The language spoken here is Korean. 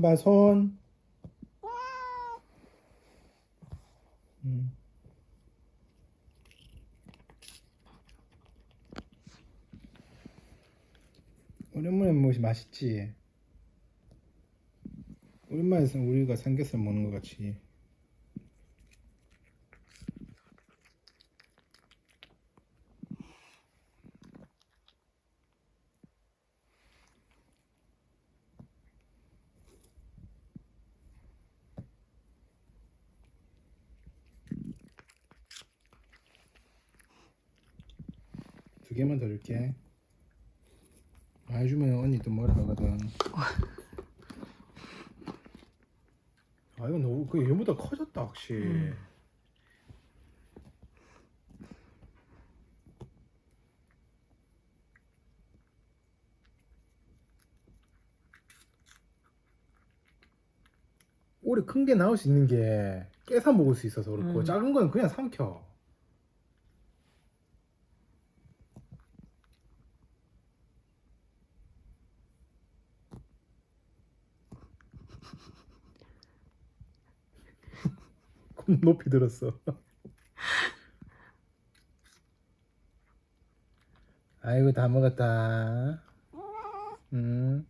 봐, 손. 음. 오랜만에 먹으면 맛있지. 오랜만에 우리가 삼겹살 먹는 것 같이. 두 개만 더 줄게. 많이 주면 언니도 뭐라 하거든. 아 이거 너무 그 얘보다 커졌다 확실히. 음. 오래 큰게 나올 수 있는 게 깨서 먹을 수 있어서 그렇고 음. 작은 건 그냥 삼켜. 높이 들었어. 아이고 다 먹었다. 음.